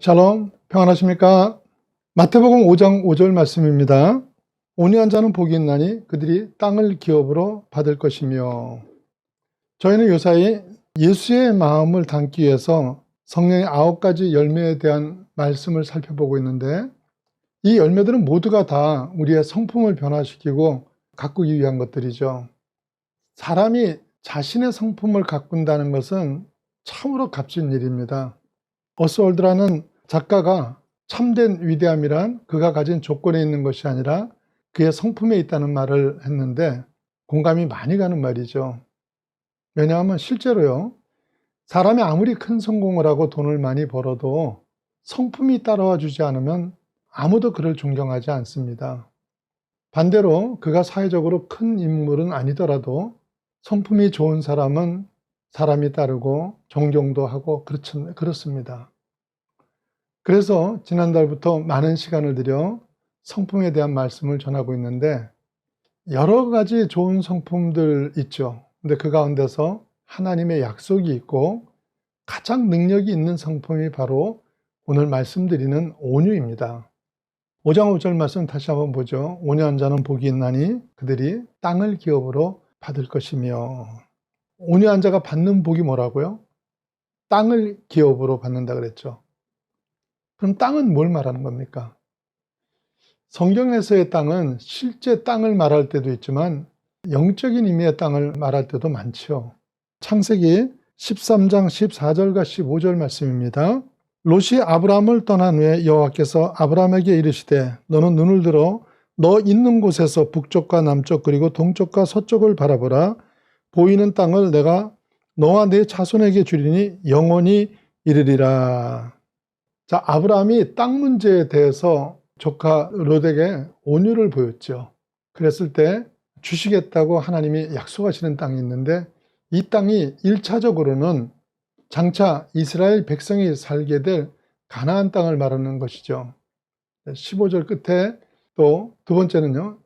샬롬, 평안하십니까? 마태복음 5장 5절 말씀입니다. 온유한 자는 복이 있나니 그들이 땅을 기업으로 받을 것이며 저희는 요사이 예수의 마음을 담기 위해서 성령의 아홉 가지 열매에 대한 말씀을 살펴보고 있는데 이 열매들은 모두가 다 우리의 성품을 변화시키고 가꾸기 위한 것들이죠. 사람이 자신의 성품을 가꾼다는 것은 참으로 값진 일입니다. 어스월드라는 작가가 참된 위대함이란 그가 가진 조건에 있는 것이 아니라 그의 성품에 있다는 말을 했는데 공감이 많이 가는 말이죠. 왜냐하면 실제로요, 사람이 아무리 큰 성공을 하고 돈을 많이 벌어도 성품이 따라와 주지 않으면 아무도 그를 존경하지 않습니다. 반대로 그가 사회적으로 큰 인물은 아니더라도 성품이 좋은 사람은 사람이 따르고 존경도 하고 그렇, 그렇습니다. 그래서 지난달부터 많은 시간을 들여 성품에 대한 말씀을 전하고 있는데 여러 가지 좋은 성품들 있죠. 근데 그 가운데서 하나님의 약속이 있고 가장 능력이 있는 성품이 바로 오늘 말씀드리는 온유입니다. 5장 5절 말씀 다시 한번 보죠. 온유한 자는 복이 있나니 그들이 땅을 기업으로 받을 것이며 온유한 자가 받는 복이 뭐라고요? 땅을 기업으로 받는다 그랬죠. 그럼 땅은 뭘 말하는 겁니까? 성경에서의 땅은 실제 땅을 말할 때도 있지만 영적인 의미의 땅을 말할 때도 많죠. 창세기 13장 14절과 15절 말씀입니다. 롯이 아브라함을 떠난 후에 여호와께서 아브라함에게 이르시되 너는 눈을 들어 너 있는 곳에서 북쪽과 남쪽 그리고 동쪽과 서쪽을 바라보라 보이는 땅을 내가 너와 네 자손에게 주리니 영원히 이르리라. 자, 아브라함이 땅 문제에 대해서 조카 롯에게 온유를 보였죠. 그랬을 때 주시겠다고 하나님이 약속하시는 땅이 있는데 이 땅이 1차적으로는 장차 이스라엘 백성이 살게 될 가나안 땅을 말하는 것이죠. 15절 끝에 또 두 번째는요.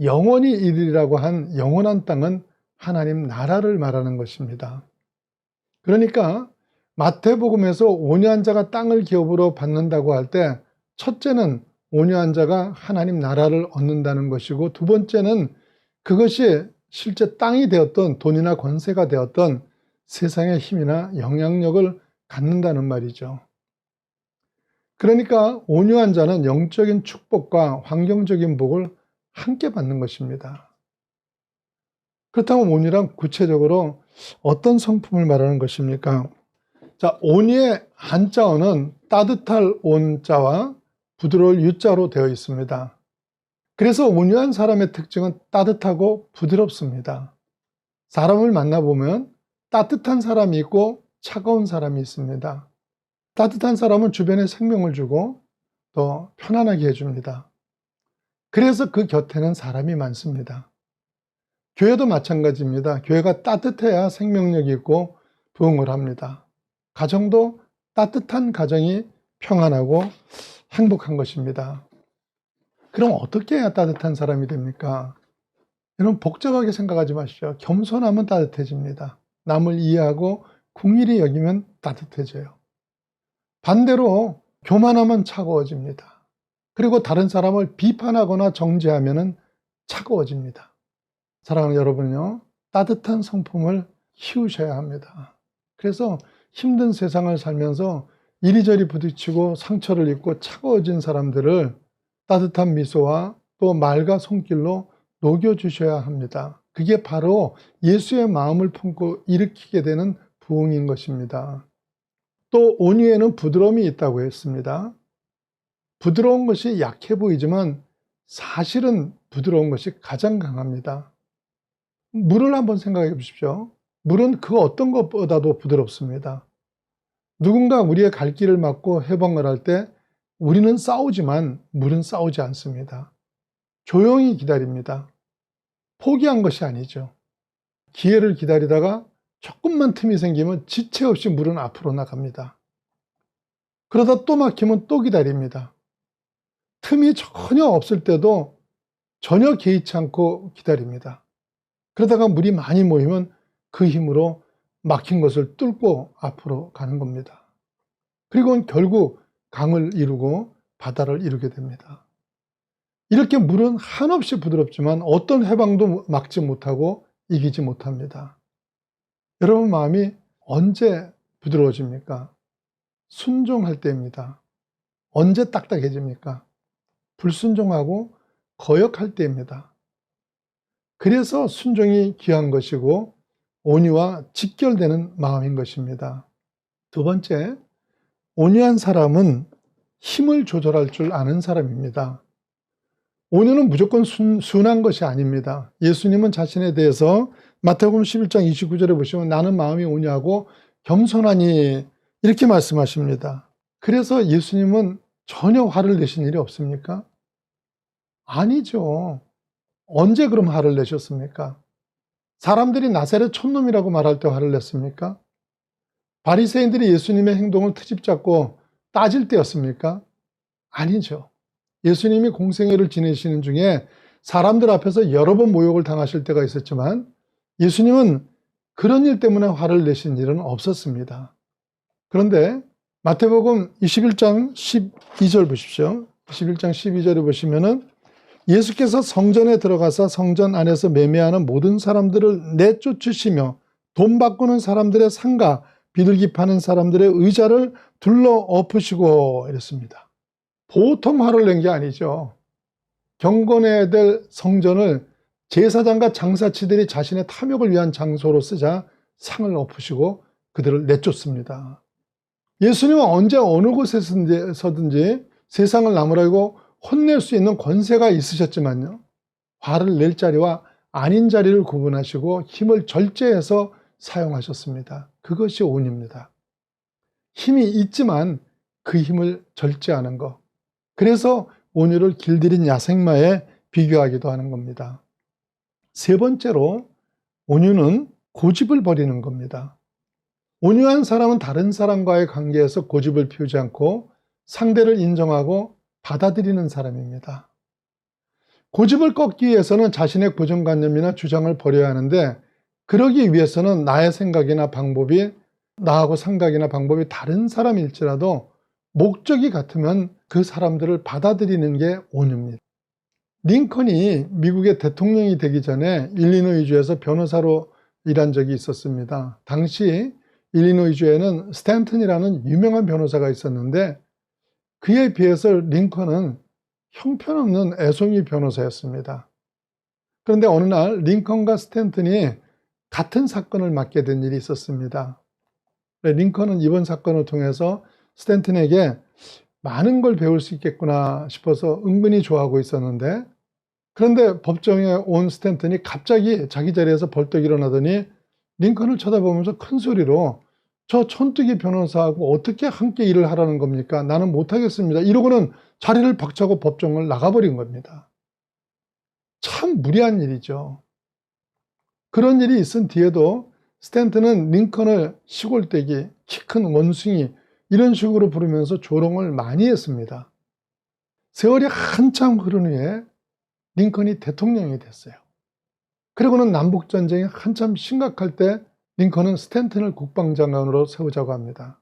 영원히 이르리라고 한 영원한 땅은 하나님 나라를 말하는 것입니다. 그러니까 마태복음에서 온유한 자가 땅을 기업으로 받는다고 할 때 첫째는 온유한 자가 하나님 나라를 얻는다는 것이고 두 번째는 그것이 실제 땅이 되었던 돈이나 권세가 되었던 세상의 힘이나 영향력을 갖는다는 말이죠. 그러니까 온유한 자는 영적인 축복과 환경적인 복을 함께 받는 것입니다. 그렇다면 온유란 구체적으로 어떤 성품을 말하는 것입니까? 자, 온유의 한자어는 따뜻할 온자와 부드러울 유자로 되어 있습니다. 그래서 온유한 사람의 특징은 따뜻하고 부드럽습니다. 사람을 만나보면 따뜻한 사람이 있고 차가운 사람이 있습니다. 따뜻한 사람은 주변에 생명을 주고 또 편안하게 해줍니다. 그래서 그 곁에는 사람이 많습니다. 교회도 마찬가지입니다. 교회가 따뜻해야 생명력이 있고 부흥을 합니다. 가정도 따뜻한 가정이 평안하고 행복한 것입니다. 그럼 어떻게 해야 따뜻한 사람이 됩니까? 여러분 복잡하게 생각하지 마시죠. 겸손하면 따뜻해집니다. 남을 이해하고 궁일이 여기면 따뜻해져요. 반대로 교만하면 차가워집니다. 그리고 다른 사람을 비판하거나 정죄하면 차가워집니다. 사랑하는 여러분요, 따뜻한 성품을 키우셔야 합니다. 그래서 힘든 세상을 살면서 이리저리 부딪히고 상처를 입고 차가워진 사람들을 따뜻한 미소와 또 말과 손길로 녹여주셔야 합니다. 그게 바로 예수의 마음을 품고 일으키게 되는 부흥인 것입니다. 또 온유에는 부드러움이 있다고 했습니다. 부드러운 것이 약해 보이지만 사실은 부드러운 것이 가장 강합니다. 물을 한번 생각해 보십시오. 물은 그 어떤 것보다도 부드럽습니다. 누군가 우리의 갈 길을 막고 해방을 할 때 우리는 싸우지만 물은 싸우지 않습니다. 조용히 기다립니다. 포기한 것이 아니죠. 기회를 기다리다가 조금만 틈이 생기면 지체 없이 물은 앞으로 나갑니다. 그러다 또 막히면 또 기다립니다. 틈이 전혀 없을 때도 전혀 개의치 않고 기다립니다. 그러다가 물이 많이 모이면 그 힘으로 막힌 것을 뚫고 앞으로 가는 겁니다. 그리고 결국 강을 이루고 바다를 이루게 됩니다. 이렇게 물은 한없이 부드럽지만 어떤 해방도 막지 못하고 이기지 못합니다. 여러분 마음이 언제 부드러워집니까? 순종할 때입니다. 언제 딱딱해집니까? 불순종하고 거역할 때입니다. 그래서 순종이 귀한 것이고 온유와 직결되는 마음인 것입니다. 두 번째, 온유한 사람은 힘을 조절할 줄 아는 사람입니다. 온유는 무조건 순, 순한 것이 아닙니다. 예수님은 자신에 대해서 마태복음 11장 29절에 보시면 나는 마음이 온유하고 겸손하니 이렇게 말씀하십니다. 그래서 예수님은 전혀 화를 내신 일이 없습니까? 아니죠. 언제 그럼 화를 내셨습니까? 사람들이 나사렛 촌놈이라고 말할 때 화를 냈습니까? 바리새인들이 예수님의 행동을 트집 잡고 따질 때였습니까? 아니죠. 예수님이 공생애를 지내시는 중에 사람들 앞에서 여러 번 모욕을 당하실 때가 있었지만 예수님은 그런 일 때문에 화를 내신 일은 없었습니다. 그런데 마태복음 21장 12절 보십시오. 21장 12절에 보시면은 예수께서 성전에 들어가서 성전 안에서 매매하는 모든 사람들을 내쫓으시며 돈 바꾸는 사람들의 상가, 비둘기 파는 사람들의 의자를 둘러 엎으시고 이랬습니다. 보통 화를 낸 게 아니죠. 경건해야 될 성전을 제사장과 장사치들이 자신의 탐욕을 위한 장소로 쓰자 상을 엎으시고 그들을 내쫓습니다. 예수님은 언제 어느 곳에서든지 세상을 나무라고 혼낼 수 있는 권세가 있으셨지만요. 화를 낼 자리와 아닌 자리를 구분하시고 힘을 절제해서 사용하셨습니다. 그것이 온입니다. 힘이 있지만 그 힘을 절제하는 것. 그래서 온유를 길들인 야생마에 비교하기도 하는 겁니다. 세 번째로 온유는 고집을 버리는 겁니다. 온유한 사람은 다른 사람과의 관계에서 고집을 피우지 않고 상대를 인정하고 받아들이는 사람입니다. 고집을 꺾기 위해서는 자신의 고정관념이나 주장을 버려야 하는데 그러기 위해서는 나의 생각이나 방법이 나하고 생각이나 방법이 다른 사람일지라도 목적이 같으면 그 사람들을 받아들이는 게 온유입니다. 링컨이 미국의 대통령이 되기 전에 일리노이주에서 변호사로 일한 적이 있었습니다. 당시 일리노이주에는 스탠튼이라는 유명한 변호사가 있었는데 그에 비해서 링컨은 형편없는 애송이 변호사였습니다. 그런데 어느 날 링컨과 스탠튼이 같은 사건을 맡게 된 일이 있었습니다. 링컨은 이번 사건을 통해서 스탠튼에게 많은 걸 배울 수 있겠구나 싶어서 은근히 좋아하고 있었는데 그런데 법정에 온 스탠튼이 갑자기 자기 자리에서 벌떡 일어나더니 링컨을 쳐다보면서 큰 소리로 저 촌뜨기 변호사하고 어떻게 함께 일을 하라는 겁니까? 나는 못하겠습니다. 이러고는 자리를 박차고 법정을 나가버린 겁니다. 참 무리한 일이죠. 그런 일이 있은 뒤에도 스탠튼은 링컨을 시골떼기, 키 큰 원숭이 이런 식으로 부르면서 조롱을 많이 했습니다. 세월이 한참 흐른 후에 링컨이 대통령이 됐어요. 그리고는 남북전쟁이 한참 심각할 때 링컨은 스탠튼을 국방장관으로 세우자고 합니다.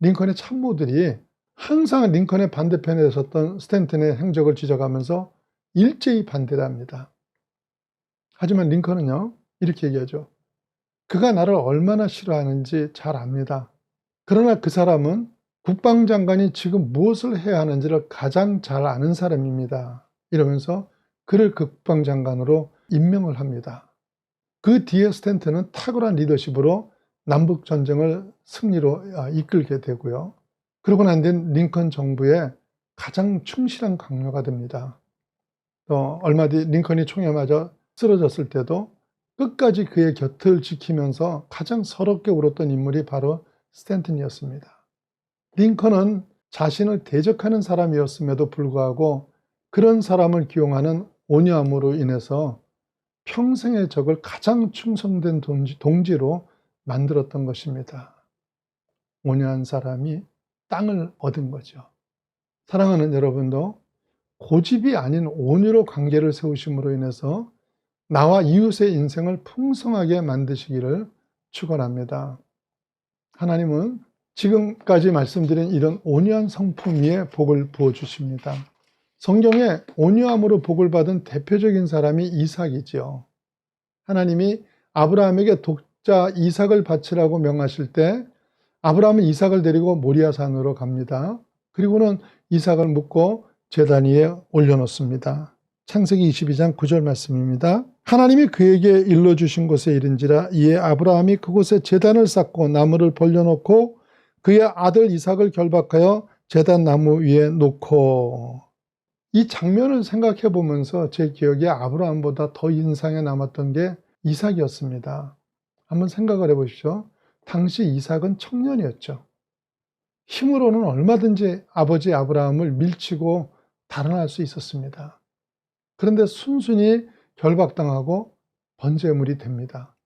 링컨의 참모들이 항상 링컨의 반대편에 섰던 스탠튼의 행적을 지적하면서 일제히 반대를 합니다. 하지만 링컨은요, 이렇게 얘기하죠. 그가 나를 얼마나 싫어하는지 잘 압니다. 그러나 그 사람은 국방장관이 지금 무엇을 해야 하는지를 가장 잘 아는 사람입니다. 이러면서 그를 국방장관으로 임명을 합니다. 그 뒤에 스탠튼은 탁월한 리더십으로 남북 전쟁을 승리로 아, 이끌게 되고요. 그러고 난 뒤엔 링컨 정부의 가장 충실한 강요가 됩니다. 또 얼마 뒤 링컨이 총에 맞아 쓰러졌을 때도 끝까지 그의 곁을 지키면서 가장 서럽게 울었던 인물이 바로 스탠튼이었습니다. 링컨은 자신을 대적하는 사람이었음에도 불구하고 그런 사람을 기용하는 온유함으로 인해서 평생의 적을 가장 충성된 동지, 로 만들었던 것입니다. 온유한 사람이 땅을 얻은 거죠. 사랑하는 여러분도 고집이 아닌 온유로 관계를 세우심으로 인해서 나와 이웃의 인생을 풍성하게 만드시기를 축원합니다. 하나님은 지금까지 말씀드린 이런 온유한 성품 위에 복을 부어 주십니다. 성경에 온유함으로 복을 받은 대표적인 사람이 이삭이지요. 하나님이 아브라함에게 독자 이삭을 바치라고 명하실 때 아브라함은 이삭을 데리고 모리아산으로 갑니다. 그리고는 이삭을 묶고 제단 위에 올려놓습니다. 창세기 22장 9절 말씀입니다. 하나님이 그에게 일러주신 곳에 이른지라 이에 아브라함이 그곳에 제단을 쌓고 나무를 벌려놓고 그의 아들 이삭을 결박하여 제단 나무 위에 놓고 이 장면을 생각해 보면서 제 기억에 아브라함보다 더 인상에 남았던 게 이삭이었습니다. 한번 생각을 해 보십시오. 당시 이삭은 청년이었죠. 힘으로는 얼마든지 아버지 아브라함을 밀치고 달아날 수 있었습니다. 그런데 순순히 결박당하고 번제물이 됩니다.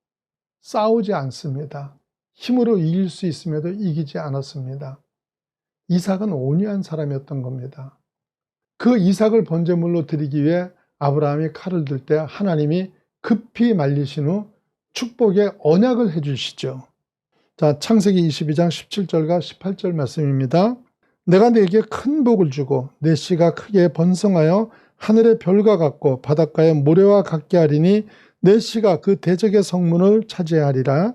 싸우지 않습니다. 힘으로 이길 수 있음에도 이기지 않았습니다. 이삭은 온유한 사람이었던 겁니다. 그 이삭을 번제물로 드리기 위해 아브라함이 칼을 들 때 하나님이 급히 말리신 후 축복의 언약을 해주시죠. 자, 창세기 22장 17절과 18절 말씀입니다. 내가 네게 큰 복을 주고 내 씨가 크게 번성하여 하늘의 별과 같고 바닷가의 모래와 같게 하리니 내 씨가 그 대적의 성문을 차지하리라.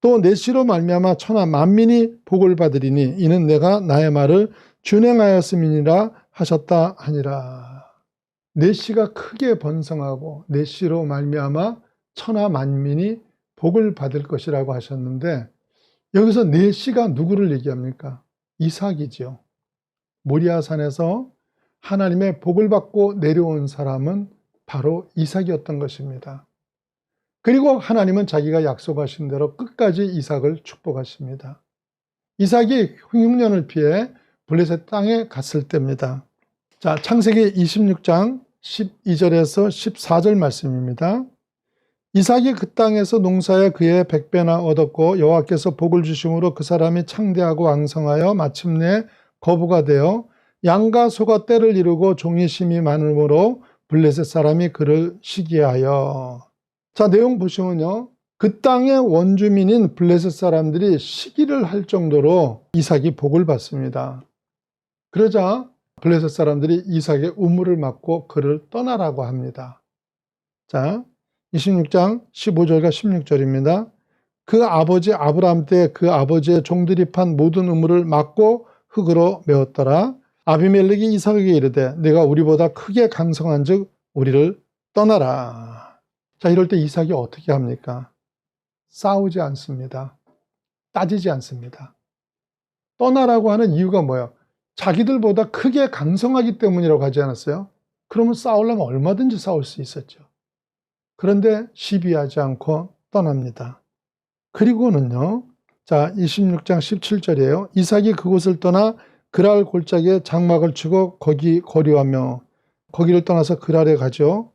또 내 씨로 말미암아 천하 만민이 복을 받으리니 이는 내가 나의 말을 준행하였음이니라 하셨다 하니라. 내 씨가 크게 번성하고 내 씨로 말미암아 천하 만민이 복을 받을 것이라고 하셨는데 여기서 내 씨가 누구를 얘기합니까? 이삭이지요. 모리아산에서 하나님의 복을 받고 내려온 사람은 바로 이삭이었던 것입니다. 그리고 하나님은 자기가 약속하신 대로 끝까지 이삭을 축복하십니다. 이삭이 흉년을 피해 블레셋 땅에 갔을 때입니다. 자, 창세기 26장 12절에서 14절 말씀입니다. 이삭이 그 땅에서 농사에 그의 백배나 얻었고 여호와께서 복을 주심으로 그 사람이 창대하고 왕성하여 마침내 거부가 되어 양과 소가 때를 이루고 종이 심이 많으므로 블레셋 사람이 그를 시기하여. 자 내용 보시면요. 그 땅의 원주민인 블레셋 사람들이 시기를 할 정도로 이삭이 복을 받습니다. 그러자 블레셋 사람들이 이삭의 우물을 막고 그를 떠나라고 합니다 자 26장 15절과 16절입니다 그 아버지 아브라함 때그 아버지의 종들이 판 모든 우물을 막고 흙으로 메웠더라 아비멜렉이 이삭에게 이르되 내가 우리보다 크게 강성한 즉 우리를 떠나라. 자 이럴 때 이삭이 어떻게 합니까? 싸우지 않습니다. 따지지 않습니다. 떠나라고 하는 이유가 뭐예요? 자기들보다 크게 강성하기 때문이라고 하지 않았어요? 그러면 싸우려면 얼마든지 싸울 수 있었죠. 그런데 시비하지 않고 떠납니다. 그리고는요, 자, 26장 17절이에요. 이삭이 그곳을 떠나 그랄 골짜기에 장막을 치고 거기 거류하며 거기를 떠나서 그랄에 가죠.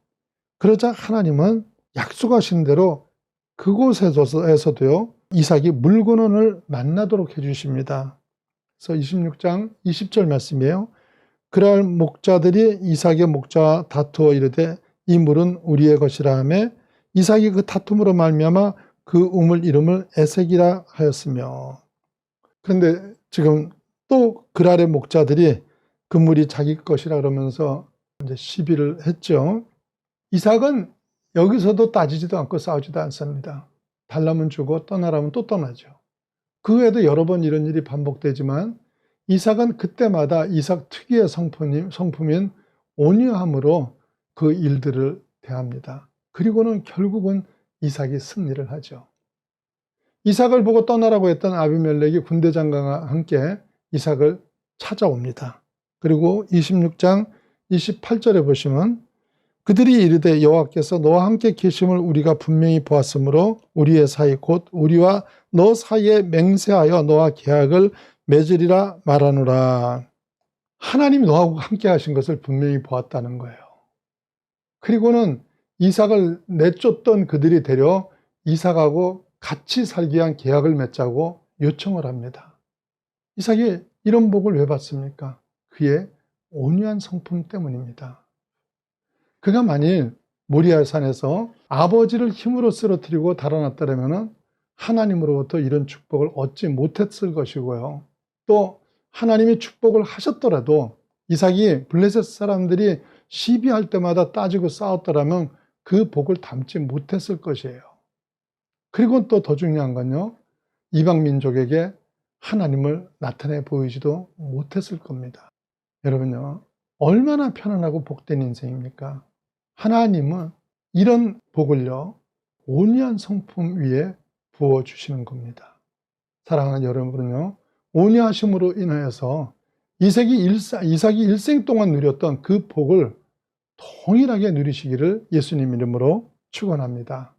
그러자 하나님은 약속하신 대로 그곳에서도요 이삭이 물건원을 만나도록 해주십니다. 그래서 26장 20절 말씀이에요. 그랄 목자들이 이삭의 목자와 다투어 이르되 이 물은 우리의 것이라 하며 이삭이 그 다툼으로 말미암아 그 우물 이름을 에색이라 하였으며 그런데 지금 또 그랄의 목자들이 그 물이 자기 것이라 그러면서 이제 시비를 했죠. 이삭은 여기서도 따지지도 않고 싸우지도 않습니다. 달라면 주고 떠나라면 또 떠나죠. 그 외에도 여러 번 이런 일이 반복되지만 이삭은 그때마다 이삭 특유의 성품인, 성품인 온유함으로 그 일들을 대합니다. 그리고는 결국은 이삭이 승리를 하죠. 이삭을 보고 떠나라고 했던 아비멜렉이 군대 장관과 함께 이삭을 찾아옵니다. 그리고 26장 28절에 보시면 그들이 이르되 여호와께서 너와 함께 계심을 우리가 분명히 보았으므로 우리의 사이 곧 우리와 너 사이에 맹세하여 너와 계약을 맺으리라 말하노라. 하나님이 너하고 함께 하신 것을 분명히 보았다는 거예요. 그리고는 이삭을 내쫓던 그들이 데려 이삭하고 같이 살기 위한 계약을 맺자고 요청을 합니다. 이삭이 이런 복을 왜 받습니까? 그의 온유한 성품 때문입니다. 그가 만일 모리아 산에서 아버지를 힘으로 쓰러뜨리고 달아났다면 하나님으로부터 이런 축복을 얻지 못했을 것이고요. 또 하나님이 축복을 하셨더라도 이삭이 블레셋 사람들이 시비할 때마다 따지고 싸웠더라면 그 복을 담지 못했을 것이에요. 그리고 또 더 중요한 건요. 이방 민족에게 하나님을 나타내 보이지도 못했을 겁니다. 여러분요. 얼마나 편안하고 복된 인생입니까? 하나님은 이런 복을요. 온유한 성품 위에 부어 주시는 겁니다. 사랑하는 여러분은요. 온유하심으로 인하여서 이삭이 일사, 이삭이 일생 동안 누렸던 그 복을 동일하게 누리시기를 예수님 이름으로 축원합니다.